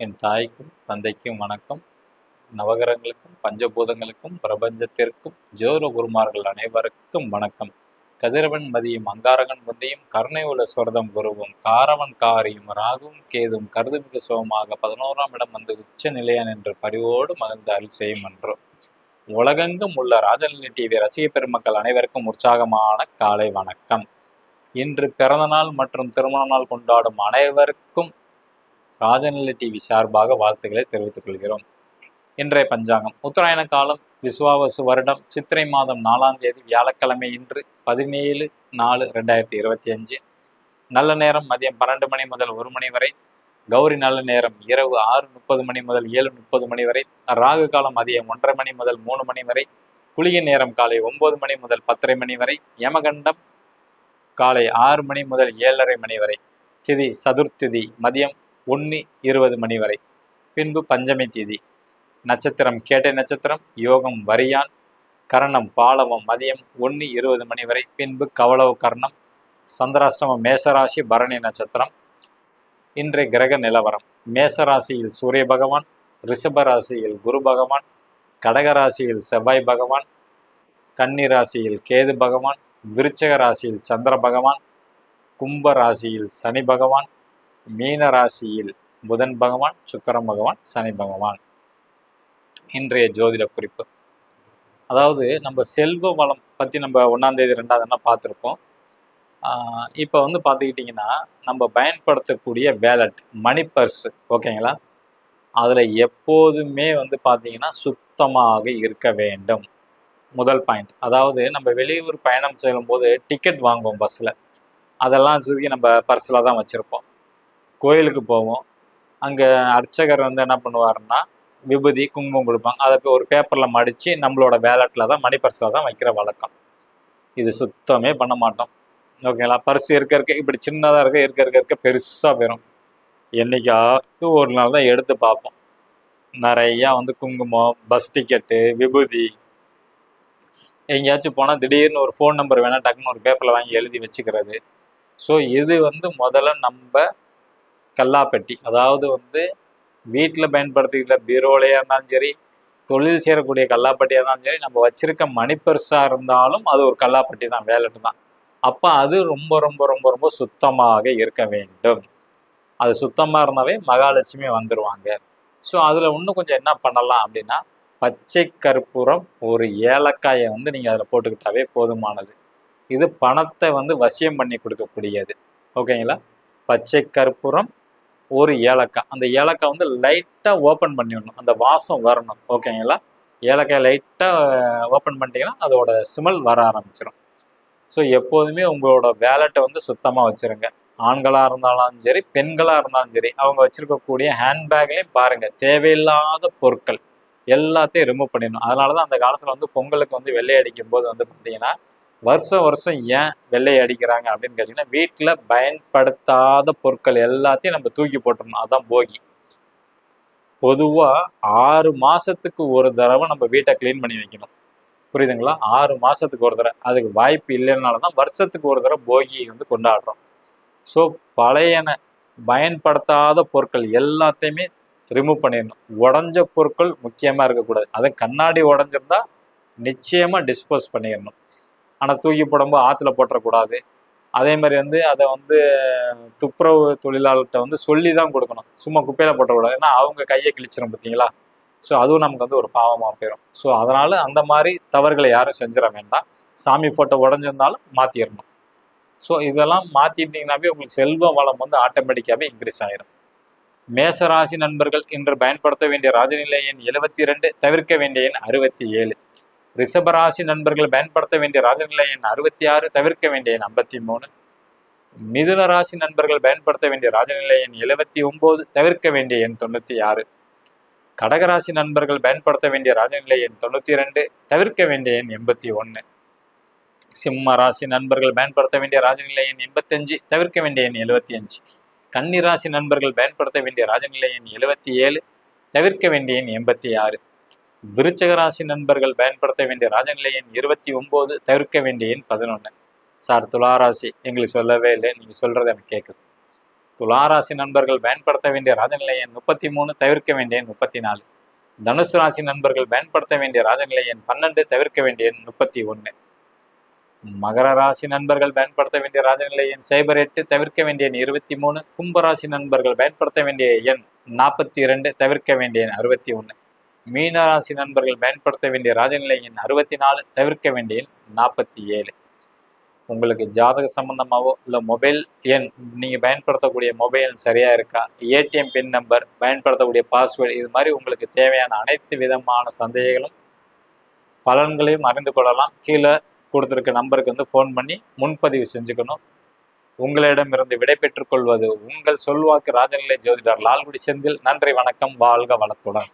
என் தாய்க்கும் தந்தைக்கும் வணக்கம். நவகிரகங்களுக்கும் பஞ்சபூதங்களுக்கும் பிரபஞ்சத்திற்கும் ஜோர குருமார்கள் அனைவருக்கும் வணக்கம். கதிரவன் மதியும் அங்காரகன் புந்தியும் கருணை உள்ள சுரதம் குருவும் காரவன் காரியும் ராகும் கேதும் கருதுமிகு சோமாக பதினோராம் இடம் வந்து உச்ச நிலையன் என்று பரிவோடு மகிழ்ந்து அருள் செய்யும் என்றும் உலகெங்கும் உள்ள ராஜநிலை டிவி ரசிக பெருமக்கள் அனைவருக்கும் உற்சாகமான காலை வணக்கம். இன்று பிறந்தநாள் மற்றும் திருமண நாள் கொண்டாடும் அனைவருக்கும் ராஜநிலை டிவி சார்பாக வாழ்த்துக்களை தெரிவித்துக் கொள்கிறோம். இன்றைய பஞ்சாங்கம். உத்தராயண காலம் விஸ்வாவசு வருடம் சித்திரை மாதம் நாலாம் தேதி வியாழக்கிழமை இன்று பதினேழு நாலு ரெண்டாயிரத்தி இருபத்தி அஞ்சு. நல்ல நேரம் மதியம் பன்னெண்டு மணி முதல் ஒரு மணி வரை. கௌரி நல்ல நேரம் இரவு ஆறு முப்பது மணி முதல் ஏழு முப்பது மணி வரை. ராகு காலம் மதியம் ஒன்றரை மணி முதல் மூணு மணி வரை. குளிகை நேரம் காலை ஒன்பது மணி முதல் பத்தரை மணி வரை. யமகண்டம் காலை ஆறு மணி முதல் ஏழரை மணி வரை. திதி சதுர்த்திதி மதியம் ஒன்று இருபது மணி வரை. பின்பு பஞ்சமி தேதி. நட்சத்திரம் கேட்டை நட்சத்திரம் யோகம் வரியான் கரணம் பாலவம் மதியம் ஒன்று இருபது மணி வரை. பின்பு கவளவு கர்ணம் சந்திராஷ்டமம் மேசராசி பரணி நட்சத்திரம். இன்றைய கிரக நிலவரம். மேசராசியில் சூரிய பகவான் ரிஷப ராசியில் குரு பகவான் கடக ராசியில் செவ்வாய் பகவான் கன்னி ராசியில் கேது பகவான் விருச்சக ராசியில் சந்திர பகவான் கும்ப ராசியில் சனி பகவான் மீன ராசியில் புதன் பகவான் சுக்கரம் பகவான் சனி பகவான். இன்றைய ஜோதிட குறிப்பு. அதாவது நம்ம செல்வ வளம் பற்றி நம்ம ஒன்றாந்தேதி ரெண்டாவதுனா பார்த்துருப்போம்? இப்போ வந்து பார்த்துக்கிட்டிங்கன்னா நம்ம பயன்படுத்தக்கூடிய வேலட் மணி பர்ஸ் ஓகேங்களா? அதில் எப்போதுமே வந்து பார்த்திங்கன்னா சுத்தமாக இருக்க வேண்டும். முதல் பாயிண்ட். அதாவது நம்ம வெளியூர் பயணம் செல்லும்போது டிக்கெட் வாங்குவோம் பஸ்ஸில் அதெல்லாம் சுருக்கி நம்ம பர்ஸில் தான் வச்சுருப்போம். கோயிலுக்கு போவோம். அங்கே அர்ச்சகர் வந்து என்ன பண்ணுவாருன்னா விபூதி குங்குமம் கொடுப்பாங்க. அதை போய் ஒரு பேப்பரில் மடித்து நம்மளோட வேலட்டில் தான் மணி பர்ஸில் தான் வைக்கிற வழக்கம். இது சுத்தமே பண்ண மாட்டோம். ஓகேங்களா பர்ஸ் இருக்க இருக்க இப்படி சின்னதாக இருக்க இருக்க இருக்க இருக்க பெருசாக போயிடும் என்றைக்காவது ஒரு நாள் தான் எடுத்து பார்ப்போம். நிறையா வந்து குங்குமம் பஸ் டிக்கெட்டு விபூதி. எங்கேயாச்சும் போனால் திடீர்னு ஒரு ஃபோன் நம்பர் வேணால் டக்குன்னு ஒரு பேப்பரில் வாங்கி எழுதி வச்சுக்கிறது. ஸோ இது வந்து முதல்ல நம்ம கல்லாப்பெட்டி. அதாவது வந்து வீட்டில் பயன்படுத்திக்கிற பீரோலையாக இருந்தாலும் சரி தொழில் செய்யக்கூடிய கல்லாப்பட்டியாக இருந்தாலும் சரி நம்ம வச்சிருக்க மணிப்பெருசாக இருந்தாலும் அது ஒரு கல்லாப்பட்டி தான் வேலட்டு தான். அப்போ அது ரொம்ப ரொம்ப ரொம்ப ரொம்ப சுத்தமாக இருக்க வேண்டும். அது சுத்தமாக இருந்தாவே மகாலட்சுமி வந்துடுவாங்க ஸோ அதில் இன்னும் கொஞ்சம் என்ன பண்ணலாம் அப்படின்னா பச்சை கற்பூரம் ஒரு ஏலக்காயை வந்து நீங்கள் அதில் போட்டுக்கிட்டாவே போதுமானது. இது பணத்தை வந்து வசியம் பண்ணி கொடுக்கக்கூடியது. ஓகேங்களா? பச்சை கற்பூரம் ஒரு ஏலக்காய். அந்த ஏலக்காய் வந்து லைட்டாக ஓப்பன் பண்ணிடணும். அந்த வாசம் வரணும். ஓகேங்களா ஏலக்காய் லைட்டாக ஓப்பன் பண்ணிட்டீங்கன்னா அதோட ஸ்மெல் வர ஆரம்பிச்சிடும் ஸோ எப்போதுமே உங்களோட வேலட்டை வந்து சுத்தமாக வச்சுருங்க. ஆண்களாக இருந்தாலும் சரி பெண்களாக இருந்தாலும் சரி அவங்க வச்சுருக்கக்கூடிய ஹேண்ட்பேக்லேயும் பாருங்கள் தேவையில்லாத பொருட்கள் எல்லாத்தையும் ரிமூவ் பண்ணிடணும். அதனால தான் அந்த காலத்தில் வந்து பொங்கலுக்கு வந்து வெள்ளை அடிக்கும் போது வந்து பார்த்தீங்கன்னா வருஷம் வருஷம் ஏன் வெள்ளை அடிக்கிறாங்க அப்படின்னு கேட்டிங்கன்னா வீட்டில் பயன்படுத்தாத பொருட்கள் எல்லாத்தையும் நம்ம தூக்கி போட்டுருணும் அதுதான் போகி. பொதுவாக ஆறு மாதத்துக்கு ஒரு தடவை நம்ம வீட்டை க்ளீன் பண்ணி வைக்கணும். புரியுதுங்களா? ஆறு மாதத்துக்கு ஒரு தடவை. அதுக்கு வாய்ப்பு இல்லைனால தான் வருஷத்துக்கு ஒரு தடவை போகி வந்து கொண்டாடுறோம். ஸோ பழையன பயன்படுத்தாத பொருட்கள் எல்லாத்தையுமே ரிமூவ் பண்ணிடணும். உடஞ்ச பொருட்கள் முக்கியமாக இருக்கக்கூடாது. அது கண்ணாடி உடஞ்சிருந்தா நிச்சயமாக டிஸ்போஸ் பண்ணிடணும். ஆனால் தூக்கி போடும்போது ஆற்றுல போட்டுறக்கூடாது. அதே மாதிரி வந்து அதை வந்து துப்புரவு தொழிலாளர்கிட்ட வந்து சொல்லி தான் கொடுக்கணும். சும்மா குப்பையில் போட்டக்கூடாது ஏன்னா அவங்க கையை கிழிச்சிடும் பார்த்தீங்களா? ஸோ அதுவும் நமக்கு வந்து ஒரு பாவமாக போயிடும் ஸோ அதனால் அந்த மாதிரி தவறுகளை யாரும் செஞ்சிட வேண்டாம். சாமி ஃபோட்டோ உடஞ்சிருந்தாலும் மாற்றிடணும் ஸோ இதெல்லாம் மாற்றிட்டீங்கன்னாவே உங்களுக்கு செல்வ வளம் வந்து ஆட்டோமேட்டிக்காகவே இன்க்ரீஸ் ஆகிடும் மேசராசி நண்பர்கள் இன்று பயன்படுத்த வேண்டிய ராஜநிலை எண் எழுபத்தி ரெண்டு தவிர்க்க வேண்டிய எண் அறுபத்தி ஏழு. ரிஷபராசி நண்பர்கள் பயன்படுத்த வேண்டிய ராஜநிலை எண் அறுபத்தி ஆறு தவிர்க்க வேண்டிய எண் ஐம்பத்தி மூணு. மிதுன ராசி நண்பர்கள் பயன்படுத்த வேண்டிய ராஜநிலை எண் எழுபத்தி ஒன்பது தவிர்க்க வேண்டிய எண் தொண்ணூற்றி ஆறு. கடகராசி நண்பர்கள் பயன்படுத்த வேண்டிய ராஜநிலை எண் தொண்ணூற்றி ரெண்டு தவிர்க்க வேண்டிய எண் எண்பத்தி ஒன்று. சிம்ம ராசி நண்பர்கள் பயன்படுத்த வேண்டிய ராஜநிலை எண் எண்பத்தஞ்சு தவிர்க்க வேண்டிய எண் எழுபத்தி அஞ்சு. கன்னி ராசி நண்பர்கள் பயன்படுத்த வேண்டிய ராஜநிலை எண் எழுபத்தி ஏழு தவிர்க்க வேண்டிய எண் எண்பத்தி ஆறு. விருச்சக ராசி நண்பர்கள் பயன்படுத்த வேண்டிய ராஜநிலை எண் இருபத்தி ஒன்பது தவிர்க்க வேண்டிய எண் பதினொன்று சார் துளாராசி எங்களுக்கு சொல்லவே இல்லை நீங்கள் சொல்கிறது எனக்கு கேட்குது துளாராசி நண்பர்கள் பயன்படுத்த வேண்டிய ராஜநிலை எண் முப்பத்தி மூணு தவிர்க்க வேண்டிய எண் முப்பத்தி நாலு தனுசு ராசி நண்பர்கள் பயன்படுத்த வேண்டிய ராஜநிலை எண் பன்னெண்டு தவிர்க்க வேண்டிய எண் முப்பத்தி ஒன்று மகர ராசி நண்பர்கள் பயன்படுத்த வேண்டிய ராஜநிலை எண் சைபர் எட்டு தவிர்க்க வேண்டிய எண் இருபத்தி மூணு கும்பராசி நண்பர்கள் பயன்படுத்த வேண்டிய எண் நாற்பத்தி இரண்டு தவிர்க்க வேண்டிய எண் அறுபத்தி ஒன்று மீனராசி நண்பர்கள் பயன்படுத்த வேண்டிய ராஜநிலை எண் அறுபத்தி நாலு தவிர்க்க வேண்டிய நாற்பத்தி ஏழு. உங்களுக்கு ஜாதக சம்பந்தமாகவோ இல்லை மொபைல் எண் நீங்கள் பயன்படுத்தக்கூடிய மொபைல் சரியாக இருக்கா? ஏடிஎம் பின் நம்பர் பயன்படுத்தக்கூடிய பாஸ்வேர்டு இது மாதிரி உங்களுக்கு தேவையான அனைத்து விதமான சந்தேகங்களும் பலன்களையும் அறிந்து கொள்ளலாம். கீழே கொடுத்துருக்க நம்பருக்கு வந்து ஃபோன் பண்ணி முன்பதிவு செஞ்சுக்கணும். உங்களிடமிருந்து விடை பெற்றுக்கொள்வது உங்கள் சொல்வாக்கு ராஜநிலை ஜோதிடர் லால்குடி செந்தில். நன்றி வணக்கம் வாழ்க வளத்துடன்.